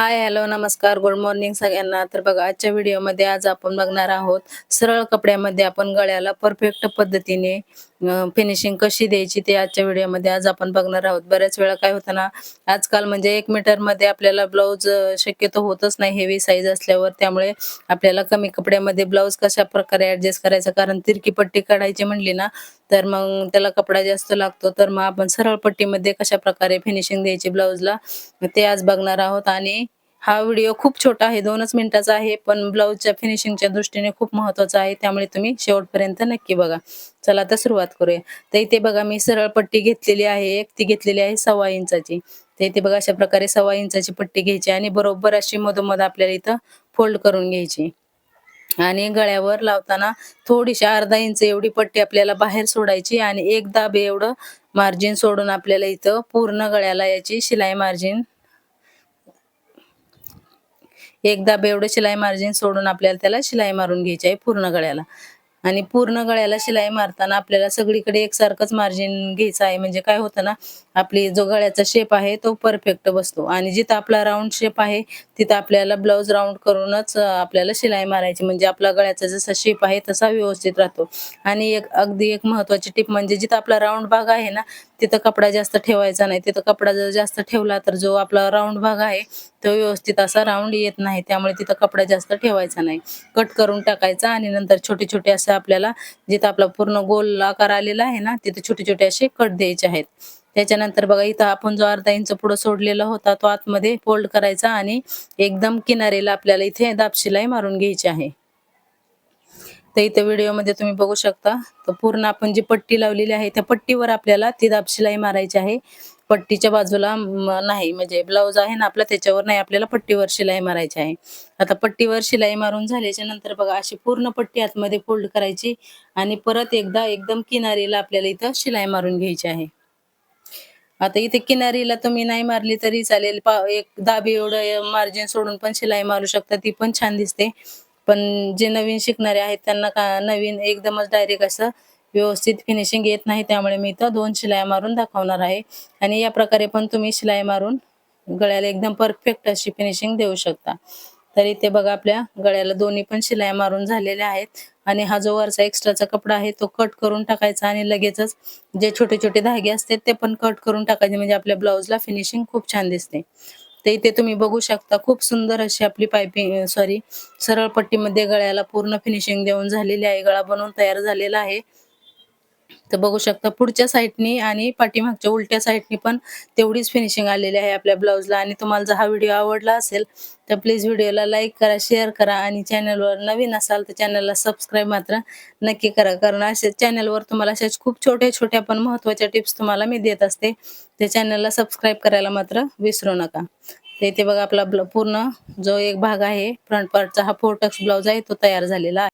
हाय hello नमस्कार good morning सगळ्यांना. तर बघा आजच्या व्हिडिओमध्ये आज आपण बघणार आहोत सरळ कपड्यामध्ये आपण गळ्याला परफेक्ट पद्धतीने फिनिशिंग कशी द्यायची ते आजच्या व्हिडिओमध्ये आज आपण बघणार आहोत. बऱ्याच वेळा काय होतं ना आजकाल म्हणजे एक मीटरमध्ये आपल्याला ब्लाऊज शक्यतो होतच नाही हेवी साईज असल्यावर. त्यामुळे आपल्याला कमी कपड्यामध्ये ब्लाऊज कशा प्रकारे ऍडजस्ट करायचा? कारण तिरकी पट्टी काढायची म्हणली ना तर मग त्याला कपडा जास्त लागतो. तर मग आपण सरळ पट्टीमध्ये कशा प्रकारे फिनिशिंग द्यायची ब्लाऊजला ते आज बघणार आहोत. आणि हा व्हिडिओ खूप छोटा आहे दोनच मिनिटाचा आहे पण ब्लाऊजच्या फिनिशिंगच्या दृष्टीने खूप महत्त्वाचा आहे. त्यामुळे तुम्ही शेवटपर्यंत नक्की बघा. चला तर सुरुवात करूया. तर इथे बघा मी सरळ पट्टी घेतलेली आहे. एक ती घेतलेली आहे सव्वा इंचाची. तर इथे बघा अशा प्रकारे सव्वा इंचाची पट्टी घ्यायची आणि बरोबर अशी मधोमध आपल्याला इथं फोल्ड करून घ्यायची. आणि गळ्यावर लावताना थोडीशी अर्धा इंच एवढी पट्टी आपल्याला बाहेर सोडायची आणि एक दाब एवढं मार्जिन सोडून आपल्याला इथं पूर्ण गळ्याला याची शिलाई मार्जिन एकदा बेवढं शिलाई मार्जिन सोडून आपल्याला त्याला शिलाई मारून घ्यायची आहे पूर्ण गळ्याला. आणि पूर्ण गळ्याला शिलाई मारताना आपल्याला सगळीकडे एकसारखंच मार्जिन घ्यायचं आहे. म्हणजे काय होतं ना आपली जो गळ्याचा शेप आहे तो परफेक्ट बसतो. आणि जिथं आपला राऊंड शेप आहे तिथं आपल्याला ब्लाऊज राऊंड करूनच आपल्याला शिलाई मारायची. म्हणजे आपला गळ्याचा जसा शेप आहे तसा व्यवस्थित राहतो. आणि एक अगदी एक महत्वाची टिप म्हणजे जिथं आपला राऊंड भाग आहे ना तिथं कपडा जास्त ठेवायचा नाही. तिथं कपडा जर जास्त ठेवला तर जो आपला राऊंड भाग आहे तो व्यवस्थित असा राऊंड येत नाही. त्यामुळे तिथं कपडा जास्त ठेवायचा नाही. कट करून टाकायचा आणि नंतर छोटे छोटे असं आपल्याला. जिथं आपला पूर्ण गोल आकार आलेला आहे ना तिथे छोटे छोटे असे कट द्यायचे आहेत. त्याच्यानंतर बघा इथं आपण जो अर्धा इंच पुढं सोडलेला होता तो आतमध्ये फोल्ड करायचा आणि एकदम किनारेला आपल्याला इथे दापशिलाई मारून घ्यायची आहे. तर इथे व्हिडिओमध्ये तुम्ही बघू शकता. तर पूर्ण आपण जी पट्टी लावलेली आहे त्या पट्टीवर आपल्याला ती दापशिलाई मारायची आहे. पट्टीच्या बाजूला नाही म्हणजे ब्लाऊज आहे ना आपला त्याच्यावर नाही आपल्याला पट्टीवर शिलाई मारायची आहे. आता पट्टीवर शिलाई मारून झाल्याच्यानंतर बघा अशी पूर्ण पट्टी आतमध्ये फोल्ड करायची आणि परत एकदा एकदम किनारीला आपल्याला इथं शिलाई मारून घ्यायची आहे. आता इथे किनारीला तुम्ही नाही मारली तरी चालेल. एक दाबी एवढं मार्जिन सोडून पण शिलाई मारू शकता ती पण छान दिसते. पण जे नवीन शिकणारे आहेत त्यांना का नवीन एकदमच डायरेक्ट असं व्यवस्थित फिनिशिंग येत नाही त्यामुळे मी इथं दोन शिलाई मारून दाखवणार आहे. आणि या प्रकारे पण तुम्ही शिलाई मारून गळ्याला एकदम परफेक्ट अशी फिनिशिंग देऊ शकता. तर इथे बघा आपल्या गळ्याला दोन्ही पण शिलाई मारून झालेल्या आहेत. आणि हा जो वरचा एक्स्ट्राचा कपडा आहे तो कट करून टाकायचा आणि लगेचच जे छोटे छोटे धागे असते ते पण कट करून टाकायचे. म्हणजे आपल्या ब्लाऊजला फिनिशिंग खूप छान दिसते. तर इथे तुम्ही बघू शकता खूप सुंदर अशी आपली पायपिंग सॉरी सरळ पट्टीमध्ये गळ्याला पूर्ण फिनिशिंग देऊन झालेली आहे. गळा बनवून तयार झालेला आहे. तर बघू शकता पुढच्या साईडनी आणि पाठीमागच्या उलट्या साईडनी पण तेवढीच फिनिशिंग आलेली आहे आपल्या ब्लाऊजला आणि तुम्हाला जर हा व्हिडिओ आवडला असेल तर प्लीज व्हिडिओला लाईक करा शेअर करा आणि चॅनलवर नवीन असाल तर चॅनलला सबस्क्राईब मात्र नक्की करा. कारण असे चॅनलवर तुम्हाला अशाच खूप छोट्या छोट्या पण महत्त्वाच्या टिप्स तुम्हाला मी देत असते. त्या चॅनलला सबस्क्राईब करायला मात्र विसरू नका. तर इथे बघा आपला पूर्ण जो एक भाग आहे फ्रंट पार्टचा हा फोर टक्स ब्लाऊज आहे तो तयार झालेला आहे.